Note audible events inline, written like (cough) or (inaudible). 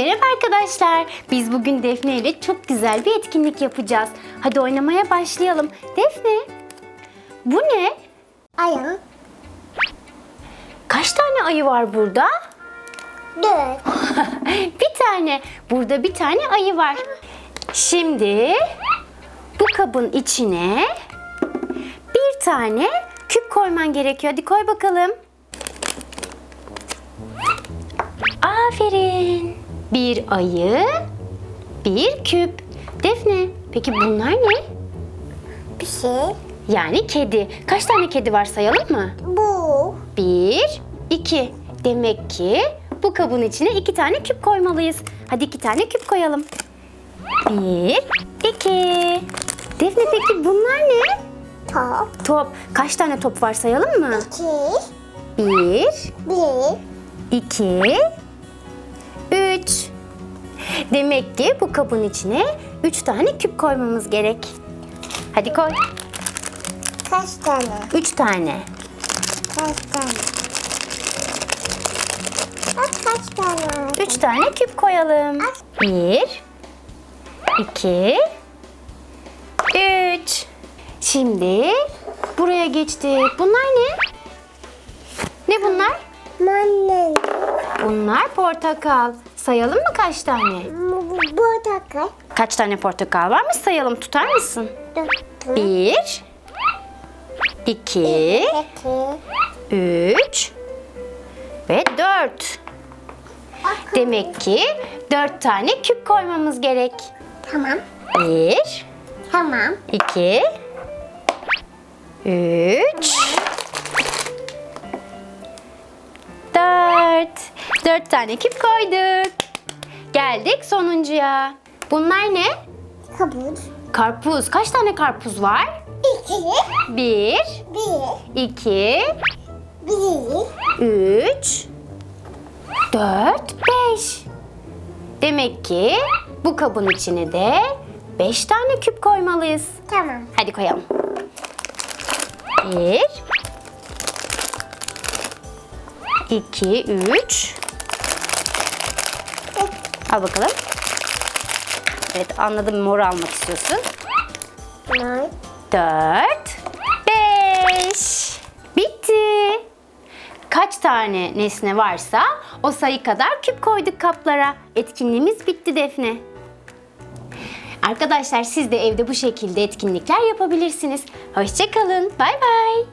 Merhaba arkadaşlar. Biz bugün Defne ile çok güzel bir etkinlik yapacağız. Hadi oynamaya başlayalım. Defne, bu ne? Ayı. Kaç tane ayı var burada? Dört. (laughs) bir tane. Burada bir tane ayı var. Şimdi bu kabın içine bir tane küp koyman gerekiyor. Hadi koy bakalım. Aferin. Bir ayı, bir küp. Defne, peki bunlar ne? Bir şey. Yani kedi. Kaç tane kedi var sayalım mı? Bu. Bir, iki. Demek ki bu kabın içine iki tane küp koymalıyız. Hadi iki tane küp koyalım. Bir, iki. Defne peki bunlar ne? Top. Top. Kaç tane top var sayalım mı? İki. Bir, Bir. iki. Demek ki bu kabın içine üç tane küp koymamız gerek. Hadi koy. Kaç tane? Üç tane. Kaç tane? Bak kaç tane var? Üç tane küp koyalım. Bir, iki, üç. Şimdi buraya geçtik. Bunlar ne? Ne bunlar? Mannen. Bunlar portakal. Sayalım mı kaç tane? Da kaç? Tane portakal varmış sayalım. Tutar mısın? Bir, İki. üç ve dört. Demek ki dört tane küp koymamız gerek. Tamam. Bir, Tamam. iki, üç, dört. Tane küp koyduk. Geldik sonuncuya. Bunlar ne? Kabul. Karpuz. Kaç tane karpuz var? İki. Bir, Bir. iki, Bir. üç, dört, beş. Demek ki bu kabın içine de beş tane küp koymalıyız. Tamam. Hadi koyalım. Bir. iki, üç. Al bakalım. Evet anladım mor almak istiyorsun. Dört. Dört. Beş. Bitti. Kaç tane nesne varsa o sayı kadar küp koyduk kaplara. Etkinliğimiz bitti Defne. Arkadaşlar siz de evde bu şekilde etkinlikler yapabilirsiniz. Hoşçakalın. Bay bay.